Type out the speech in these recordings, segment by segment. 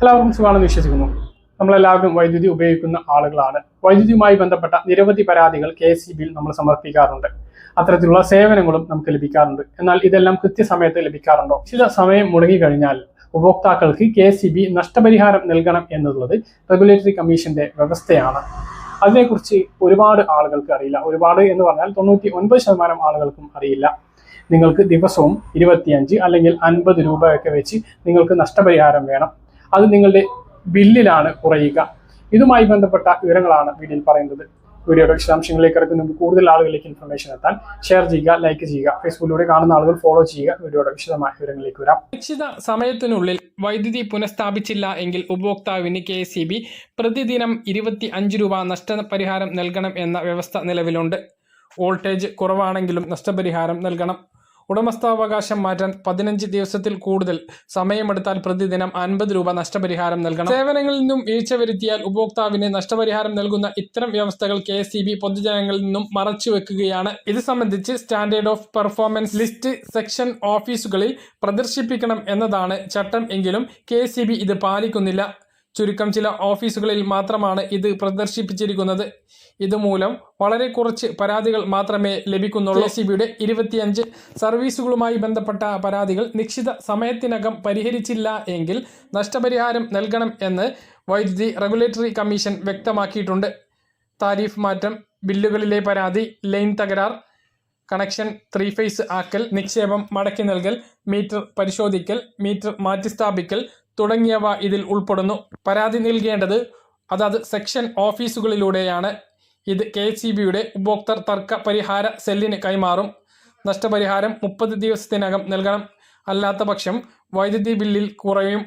എല്ലാവർക്കും സുഖമാണെന്ന് വിശ്വസിക്കുന്നു. നമ്മളെല്ലാവരും വൈദ്യുതി ഉപയോഗിക്കുന്ന ആളുകളാണ്. വൈദ്യുതിയുമായി ബന്ധപ്പെട്ട നിരവധി പരാതികൾ കെ എസ് ബിയിൽ നമ്മൾ സമർപ്പിക്കാറുണ്ട്. അത്തരത്തിലുള്ള സേവനങ്ങളും നമുക്ക് ലഭിക്കാറുണ്ട്. എന്നാൽ ഇതെല്ലാം കൃത്യസമയത്ത് ലഭിക്കാറുണ്ടോ? ചില സമയം മുടങ്ങിക്കഴിഞ്ഞാൽ ഉപഭോക്താക്കൾക്ക് കെ എസ് ബി നഷ്ടപരിഹാരം നൽകണം എന്നുള്ളത് റെഗുലേറ്ററി കമ്മീഷന്റെ വ്യവസ്ഥയാണ്. അതിനെക്കുറിച്ച് ഒരുപാട് ആളുകൾക്ക് അറിയില്ല. ഒരുപാട് എന്ന് പറഞ്ഞാൽ തൊണ്ണൂറ്റി ഒൻപത് ശതമാനം ആളുകൾക്കും അറിയില്ല. നിങ്ങൾക്ക് ദിവസവും ഇരുപത്തിയഞ്ച് അല്ലെങ്കിൽ അൻപത് രൂപയൊക്കെ വെച്ച് നിങ്ങൾക്ക് നഷ്ടപരിഹാരം വേണം. അത് നിങ്ങളുടെ ബില്ലിലാണ് കുറയുക. ഇതുമായി ബന്ധപ്പെട്ട വിവരങ്ങളാണ് വീഡിയോയിൽ പറയുന്നത്. വീഡിയോയുടെ വിശദാംശങ്ങളിലേക്ക് ഇറക്കുന്ന മുമ്പ് കൂടുതൽ ആളുകളിലേക്ക് ഇൻഫർമേഷൻ എത്താൻ ഷെയർ ചെയ്യുക ലൈക്ക് ചെയ്യുക ഫേസ്ബുക്കിലൂടെ കാണുന്ന ആളുകൾ ഫോളോ ചെയ്യുക. വീഡിയോയുടെ വിശദമായ വിവരങ്ങളിലേക്ക് വരാം. നിശ്ചിത സമയത്തിനുള്ളിൽ വൈദ്യുതി പുനഃസ്ഥാപിച്ചില്ല എങ്കിൽ ഉപഭോക്താവിന് കെ സി ബി പ്രതിദിനം ഇരുപത്തി അഞ്ച് രൂപ നഷ്ടപരിഹാരം നൽകണം എന്ന വ്യവസ്ഥ നിലവിലുണ്ട്. വോൾട്ടേജ് കുറവാണെങ്കിലും നഷ്ടപരിഹാരം നൽകണം. ഉടമസ്ഥാവകാശം മാറ്റാൻ പതിനഞ്ച് ദിവസത്തിൽ കൂടുതൽ സമയമെടുത്താൽ പ്രതിദിനം അൻപത് രൂപ നഷ്ടപരിഹാരം നൽകണം. സേവനങ്ങളിൽ നിന്നും വീഴ്ച വരുത്തിയാൽ ഉപഭോക്താവിന് നഷ്ടപരിഹാരം നൽകുന്ന ഇത്തരം വ്യവസ്ഥകൾ കെ എസ് പൊതുജനങ്ങളിൽ നിന്നും മറച്ചുവെക്കുകയാണ് ഇത് സംബന്ധിച്ച് standard of performance list section ഓഫീസുകളിൽ പ്രദർശിപ്പിക്കണം എന്നതാണ് ചട്ടം എങ്കിലും കെ ഇത് പാലിക്കുന്നില്ല. ചുരുക്കം ചില ഓഫീസുകളിൽ മാത്രമാണ് ഇത് പ്രദർശിപ്പിച്ചിരിക്കുന്നത്. ഇതുമൂലം വളരെ കുറച്ച് പരാതികൾ മാത്രമേ ലഭിക്കുന്നുള്ളൂ. എസ് ബിയുടെ ഇരുപത്തിയഞ്ച് സർവീസുകളുമായി ബന്ധപ്പെട്ട പരാതികൾ നിശ്ചിത സമയത്തിനകം പരിഹരിച്ചില്ല എങ്കിൽ നഷ്ടപരിഹാരം നൽകണം എന്ന് വൈദ്യുതി റെഗുലേറ്ററി കമ്മീഷൻ വ്യക്തമാക്കിയിട്ടുണ്ട്. താരിഫ് മാറ്റം ബില്ലുകളിലെ പരാതി ലൈൻ തകരാർ കണക്ഷൻ ത്രീ ഫേസ് ആക്കൽ നിക്ഷേപം മടക്കി നൽകൽ മീറ്റർ പരിശോധിക്കൽ മീറ്റർ മാറ്റിസ്ഥാപിക്കൽ തുടങ്ങിയവ ഇതിൽ ഉൾപ്പെടുന്നു. പരാതി നൽകേണ്ടത് അതാത് സെക്ഷൻ ഓഫീസുകളിലൂടെയാണ്. ഇത് കെ സി ബിയുടെ ഉപഭോക്തൃ തർക്ക പരിഹാര സെല്ലിന് കൈമാറും. നഷ്ടപരിഹാരം മുപ്പത് ദിവസത്തിനകം നൽകണം. അല്ലാത്ത പക്ഷം വൈദ്യുതി ബില്ലിൽ കുറയും.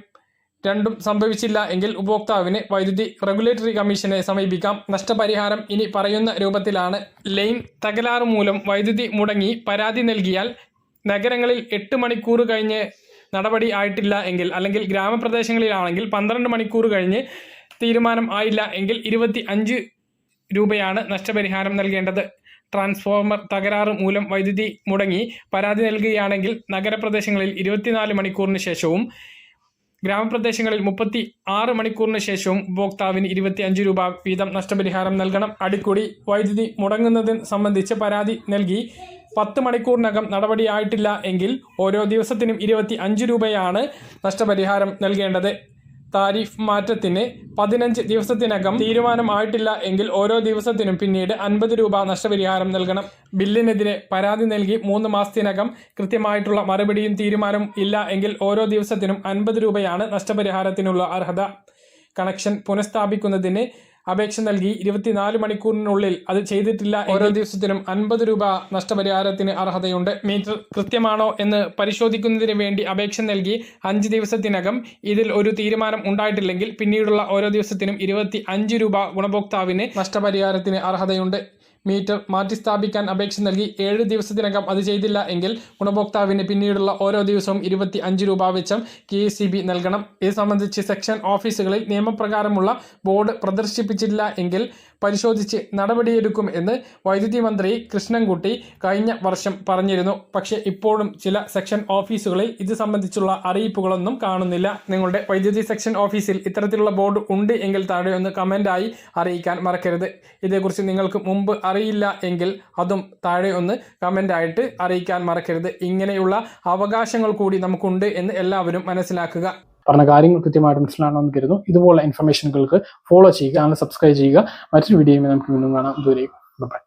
രണ്ടും സംഭവിച്ചില്ല എങ്കിൽ ഉപഭോക്താവിന് വൈദ്യുതി റെഗുലേറ്ററി കമ്മീഷനെ സമീപിക്കാം. നഷ്ടപരിഹാരം ഇനി പറയുന്ന രൂപത്തിലാണ്. ലൈൻ തകരാറ് മൂലം വൈദ്യുതി മുടങ്ങി പരാതി നൽകിയാൽ നഗരങ്ങളിൽ എട്ട് മണിക്കൂർ കഴിഞ്ഞ് നടപടി ആയിട്ടില്ല എങ്കിൽ അല്ലെങ്കിൽ ഗ്രാമപ്രദേശങ്ങളിലാണെങ്കിൽ പന്ത്രണ്ട് മണിക്കൂർ കഴിഞ്ഞ് തീരുമാനം ആയില്ല എങ്കിൽ ഇരുപത്തി അഞ്ച് രൂപയാണ് നഷ്ടപരിഹാരം നൽകേണ്ടത്. ട്രാൻസ്ഫോർമർ തകരാറ് മൂലം വൈദ്യുതി മുടങ്ങി പരാതി നൽകുകയാണെങ്കിൽ നഗരപ്രദേശങ്ങളിൽ ഇരുപത്തിനാല് മണിക്കൂറിന് ശേഷവും ഗ്രാമപ്രദേശങ്ങളിൽ മുപ്പത്തി ആറ് മണിക്കൂറിന് ശേഷവും ഉപഭോക്താവിന് ഇരുപത്തി അഞ്ച് രൂപ വീതം നഷ്ടപരിഹാരം നൽകണം. അടിക്കുടി വൈദ്യുതി മുടങ്ങുന്നതിന് സംബന്ധിച്ച് പരാതി നൽകി. പത്ത് മണിക്കൂറിനകം നടപടിയായിട്ടില്ല എങ്കിൽ ഓരോ ദിവസത്തിനും ഇരുപത്തി അഞ്ച് രൂപയാണ് നഷ്ടപരിഹാരം നൽകേണ്ടത്. താരിഫ് മാറ്റത്തിന് പതിനഞ്ച് ദിവസത്തിനകം തീരുമാനമായിട്ടില്ല എങ്കിൽ ഓരോ ദിവസത്തിനും പിന്നീട് അൻപത് രൂപ നഷ്ടപരിഹാരം നൽകണം. ബില്ലിനെതിരെ പരാതി നൽകി മൂന്ന് മാസത്തിനകം കൃത്യമായിട്ടുള്ള മറുപടിയും തീരുമാനവും ഇല്ല എങ്കിൽ ഓരോ ദിവസത്തിനും അൻപത് രൂപയാണ് നഷ്ടപരിഹാരത്തിനുള്ള അർഹത. കണക്ഷൻ പുനഃസ്ഥാപിക്കുന്നതിന് അപേക്ഷ നൽകി ഇരുപത്തിനാല് മണിക്കൂറിനുള്ളിൽ അത് ചെയ്തിട്ടില്ല ഓരോ ദിവസത്തിനും അൻപത് രൂപ നഷ്ടപരിഹാരത്തിന് അർഹതയുണ്ട്. മീറ്റർ കൃത്യമാണോ എന്ന് പരിശോധിക്കുന്നതിന് വേണ്ടി അപേക്ഷ നൽകി അഞ്ച് ദിവസത്തിനകം ഇതിൽ ഒരു തീരുമാനം ഉണ്ടായിട്ടില്ലെങ്കിൽ പിന്നീടുള്ള ഓരോ ദിവസത്തിനും ഇരുപത്തി അഞ്ച് രൂപ ഗുണഭോക്താവിന് നഷ്ടപരിഹാരത്തിന് അർഹതയുണ്ട്. മീറ്റർ മാറ്റിസ്ഥാപിക്കാൻ അപേക്ഷ നൽകി ഏഴ് ദിവസത്തിനകം അത് ചെയ്തില്ല എങ്കിൽ ഗുണഭോക്താവിന് പിന്നീടുള്ള ഓരോ ദിവസവും ഇരുപത്തി അഞ്ച് രൂപ വെച്ചും കെ സി ബി നൽകണം. ഇത് സംബന്ധിച്ച് സെക്ഷൻ ഓഫീസുകളിൽ നിയമപ്രകാരമുള്ള ബോർഡ് പ്രദർശിപ്പിച്ചില്ല എങ്കിൽ പരിശോധിച്ച് നടപടിയെടുക്കും എന്ന് വൈദ്യുതി മന്ത്രി കൃഷ്ണൻകുട്ടി കഴിഞ്ഞ വർഷം പറഞ്ഞിരുന്നു. പക്ഷേ ഇപ്പോഴും ചില സെക്ഷൻ ഓഫീസുകളിൽ ഇത് സംബന്ധിച്ചുള്ള അറിയിപ്പുകളൊന്നും കാണുന്നില്ല. നിങ്ങളുടെ വൈദ്യുതി സെക്ഷൻ ഓഫീസിൽ ഇത്തരത്തിലുള്ള ബോർഡ് ഉണ്ട് എങ്കിൽ താഴെ ഒന്ന് കമന്റായി അറിയിക്കാൻ മറക്കരുത്. ഇതേക്കുറിച്ച് നിങ്ങൾക്ക് മുമ്പ് അറിയില്ല എങ്കിൽ അതും താഴെ ഒന്ന് കമന്റായിട്ട് അറിയിക്കാൻ മറക്കരുത്. ഇങ്ങനെയുള്ള അവകാശങ്ങൾ കൂടി നമുക്കുണ്ട് എന്ന് എല്ലാവരും മനസ്സിലാക്കുക. പറഞ്ഞ കാര്യങ്ങൾ കൃത്യമായിട്ട് മനസ്സിലാണെന്ന് കരുതുന്നു. ഇതുപോലുള്ള ഇൻഫർമേഷനുകൾക്ക് ഫോളോ ചെയ്യുക ചാനൽ സബ്സ്ക്രൈബ് ചെയ്യുക. മറ്റൊരു വീഡിയോയുമായി നമുക്ക് വീണ്ടും കാണാം. ദൂരേക്കും ബൈ